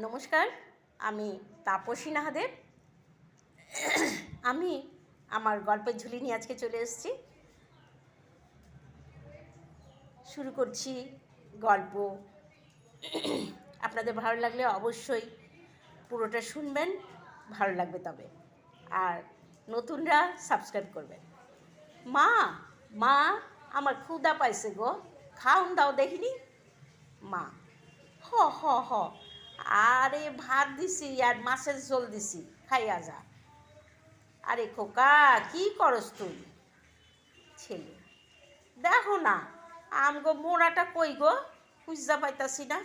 নমস্কার, আমি তাপসী নাহাদের। আমি আমার গল্পের ঝুলি নিয়ে আজকে চলে এসেছি। শুরু করছি গল্প। আপনাদের ভালো লাগলে অবশ্যই পুরোটা শুনবেন, ভালো লাগবে তবে। আর নতুনরা সাবস্ক্রাইব করবেন। মা মা, আমার ক্ষুদা পাইছে গো। খাউন দাও দেখিনি? মা, হ হ হ। আরে ভাত দিছি আর মাছের ঝোল দিছি, খাইয়া যা। আরে খোকা, কি করস তুই? ছেলে। দেখো না, আমগো মোড়াটা কই গো? খুঁজা পাইতাছি না।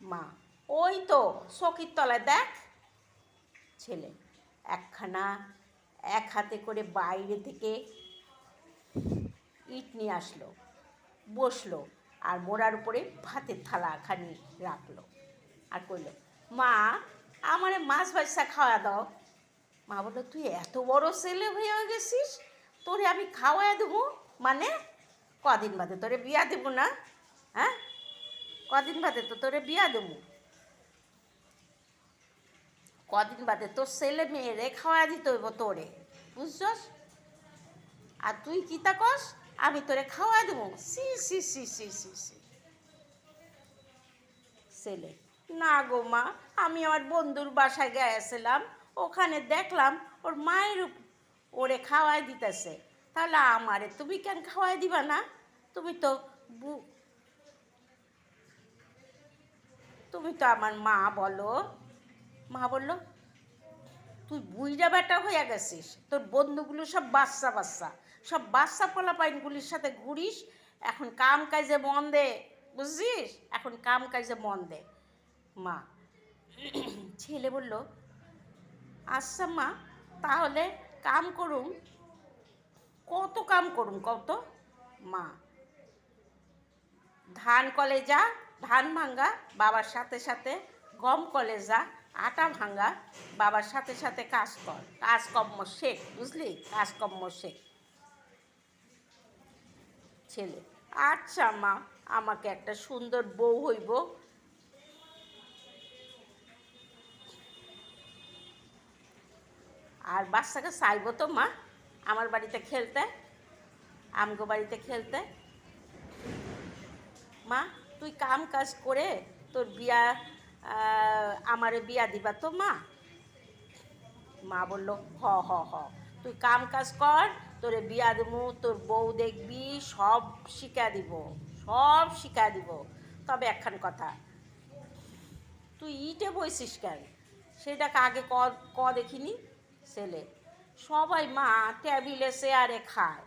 মা, ওই তো চকির তলায় দেখ। ছেলে, একখানা, এক হাতে করে বাইরে থেকে ইট নিয়ে আসলো, বসল। আর মোড়ার উপরে ভাতের থালা খানি রাখল আর কইলো, মা, আমারে মাছ ভাজা খাওয়া দাও। মা বলল, তুই এত বড় ছেলে হয়ে গেছিস, তোরে আমি খাওয়াই দেবো? মানে কদিন বাদে তোরে বিয়া দেবো না? হ্যাঁ কদিন বাদে তো তোরে বিয়া দেবো। কদিন বাদে তোর ছেলে মেয়েরে খাওয়া দিতে হইব তোরে, বুঝছস? আর তুই কি তা কস? আমি তোরে খাওয়া দেবো। সি সি সি সি সি সি। ছেলে, না গো মা, আমি আমার বন্ধুর বাসায় গিয়েছিলাম ওখানে দেখলাম ওর মায়ের ওরে খাওয়াই দিতেছে। তাহলে আমারে তুমি কেন খাওয়াই দিবা না? তুমি তো তুমি তো আমার মা বলো। মা বলল তুই বুইরা বেটা হয়ে গেছিস। তোর বন্ধুগুলো সব বাচ্চা বাচ্চা। সব বাচ্চা পোলাপাইনগুলির সাথে ঘুরিস, এখন কাম কাজে মন দে, বুঝছিস? এখন কাম কাজে মন দে। মা, ছেলে বলল আচ্ছা মা, তাহলে কাম করুন। কত কাম করুন কত মা, ধান কলে যা, ধান ভাঙ্গা, বাবার সাথে সাথে গম কলে যা আটা ভাঙ্গা, বাবার সাথে সাথে কাজ কর। কাজকর্ম শেখ বুঝলি? কাজকর্ম শেখ ছেলে আচ্ছা মা, আমাকে একটা সুন্দর বউ হইব। আর বাচ্চাকে চাইব তো মা, আমার বাড়িতে খেলতে। আমগো বাড়িতে খেলতে। মা, তুই কাম কাজ করে তোর বিয়া আমারে বিয়া দিবা তো মা? মা বলল, হ হ হ। তুই কাম কাজ কর, তোরে বিয়া দেবো তোর বউ দেখবি, সব শিখা দিব, সব শিখা দিব। তবে একখান কথা, তুই ইটে বইছিস কেন? সেটাকে আগে ক ক দেখিনি, ছেলে। সবাই মা টেবিলে চেয়ারে খায়।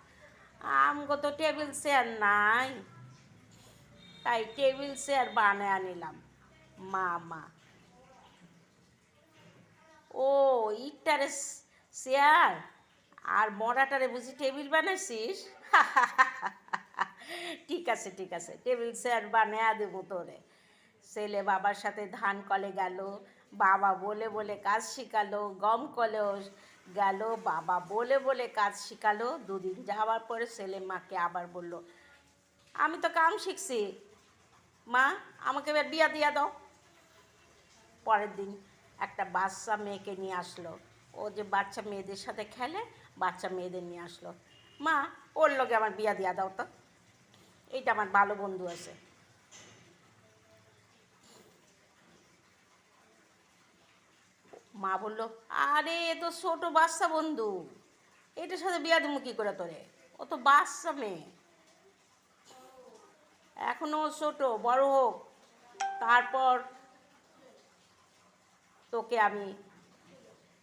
আমগো তো টেবিল চেয়ার নাই। তাই টেবিল চেয়ার বানায় আনিলাম। মা মা ও ইটটারে চেয়ার আর মরাটারে বুঝি টেবিল বানাইছিস? ঠিক আছে ঠিক আছে, টেবিল চেয়ার বানায় দেবো তোরে। ছেলে বাবার সাথে ধান কলে গেল, বাবা বলে বলে কাজ শিখালো, গম কলেও গেল, বাবা বলে বলে কাজ শিখালো। দুদিন যাওয়ার পরে ছেলে মাকে আবার বলল, আমি তো কাম শিখছি। মা, আমাকে এবার বিয়া দিয়া দাও। পরের দিন একটা বাচ্চা মেয়েকে নিয়ে আসলো। ও যে বাচ্চা মেয়েদের সাথে খেলে, বাচ্চা মেয়েদের নিয়ে আসলো। মা, ওর লোকে আমার বিয়া দিয়া দাও তো। এইটা আমার ভালো বন্ধু আছে। মা বলল, আরে, এ তো ছোটো বাচ্চা বন্ধু। এটার সাথে বিয়া দেবো কী করে তোরে? ও তো বাচ্চা মেয়ে। এখনও ছোট, বড় হোক। তারপর তোকে আমি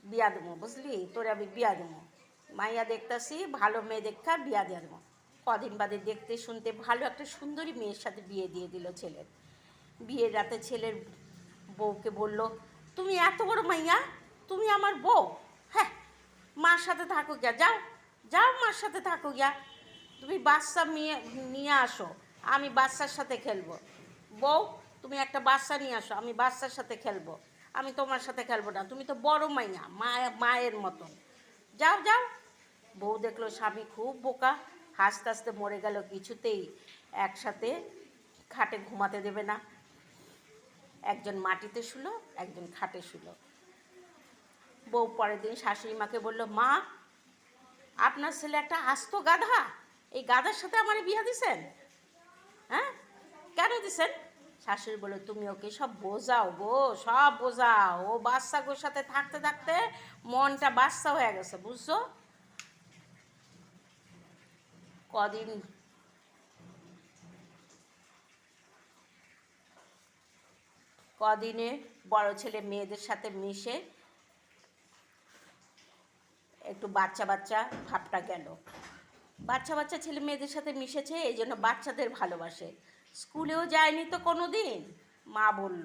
বিয়া দেবো, বুঝলি? তোরে আমি বিয়া দেবো। মাইয়া দেখতাছি ভালো মেয়ে দেখা বিয়া দিয়ে দেবো। কদিন বাদে দেখতে শুনতে ভালো একটা সুন্দরী মেয়ের সাথে বিয়ে দিয়ে দিল ছেলের। বিয়ের রাতে ছেলের বউকে বলল, তুমি এত বড় মাইয়া? তুমি আমার বউ? হ্যাঁ মার সাথে থাকো গিয়া, যাও যাও মার সাথে থাকো গিয়া। তুমি বাচ্চা নিয়ে নিয়ে আসো, আমি বাচ্চার সাথে খেলব। বউ, তুমি একটা বাচ্চা নিয়ে আসো, আমি বাচ্চার সাথে খেলব। আমি তোমার সাথে খেলব না। তুমি তো বড় মাইয়া, মায়া, মায়ের মতন। যাও যাও। বউ দেখল স্বামী খুব বোকা, হাসতে হাসতে মরে গেল, কিছুতেই একসাথে খাটে ঘুমাতে দেবে না। একজন মাটিতে শুলো, একজন খাটে শুলো। বউ পরের দিন শাশুড়ি মাকে বলল, মা, আপনার ছেলে একটা আস্ত গাধা। এই গাধার সাথে আমার বিয়ে দিছেন? হ্যাঁ? কেন দিছেন? শাশুড়ি বলল, তুমি ওকে সব বোঝাও গো, সব বোঝাও। ও বাচ্চা গোর সাথে থাকতে থাকতে মনটা বাচ্চা হয়ে গেছে, বুঝছ? কদিন কদিনে বড় ছেলে মেয়েদের সাথে মিশে একটু বাচ্চা বাচ্চা ভাবটা গেল। বাচ্চা বাচ্চা ছেলে মেয়েদের সাথে মিশেছে, এই জন্য বাচ্চাদের ভালোবাসে। স্কুলেও যায়নি তো কোনো দিন মা বলল,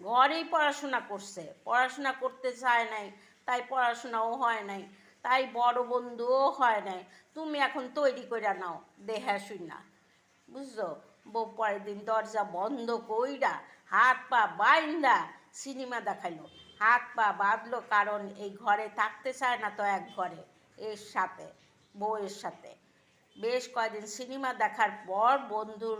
ঘরেই পড়াশোনা করছে, পড়াশোনা করতে চায় নাই, তাই পড়াশোনাও হয় নাই, তাই বড় বন্ধুও হয় নাই, তুমি এখন তৈরি করে নাও, দেহা না। বুঝছ? বউ পরের দিন দরজা বন্ধ কইরা হাত পা বাইন্দা সিনেমা দেখাইলো। হাত পা বাঁধলো কারণ এই ঘরে থাকতে চায় না তো এক ঘরে, এর সাথে, বউয়ের সাথে। বেশ কয়েকদিন সিনেমা দেখার পর বন্ধুর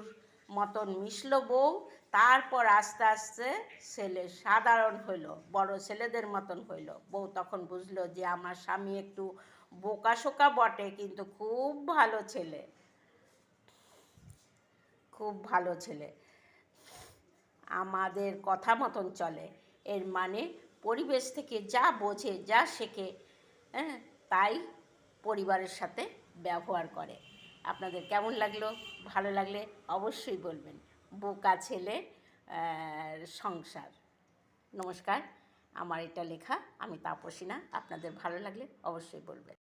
মতন মিশলো বউ, তারপর আস্তে আস্তে ছেলে সাধারণ হইল, বড় ছেলেদের মতন হইল। বউ তখন বুঝলো যে আমার স্বামী একটু বোকাশোকা বটে, কিন্তু খুব ভালো ছেলে। খুব ভালো ছেলে। আমাদের কথা মতন চলে। এর মানে পরিবেশ থেকে যা বোঝে, যা শেখে হ্যাঁ তাই পরিবারের সাথে ব্যবহার করে। আপনাদের কেমন লাগল? ভালো লাগলে অবশ্যই বলবেন। বোকা ছেলে সংসার। নমস্কার। আমার এটা লেখা, আমি তাপসী না। আপনাদের ভালো লাগলে অবশ্যই বলবেন।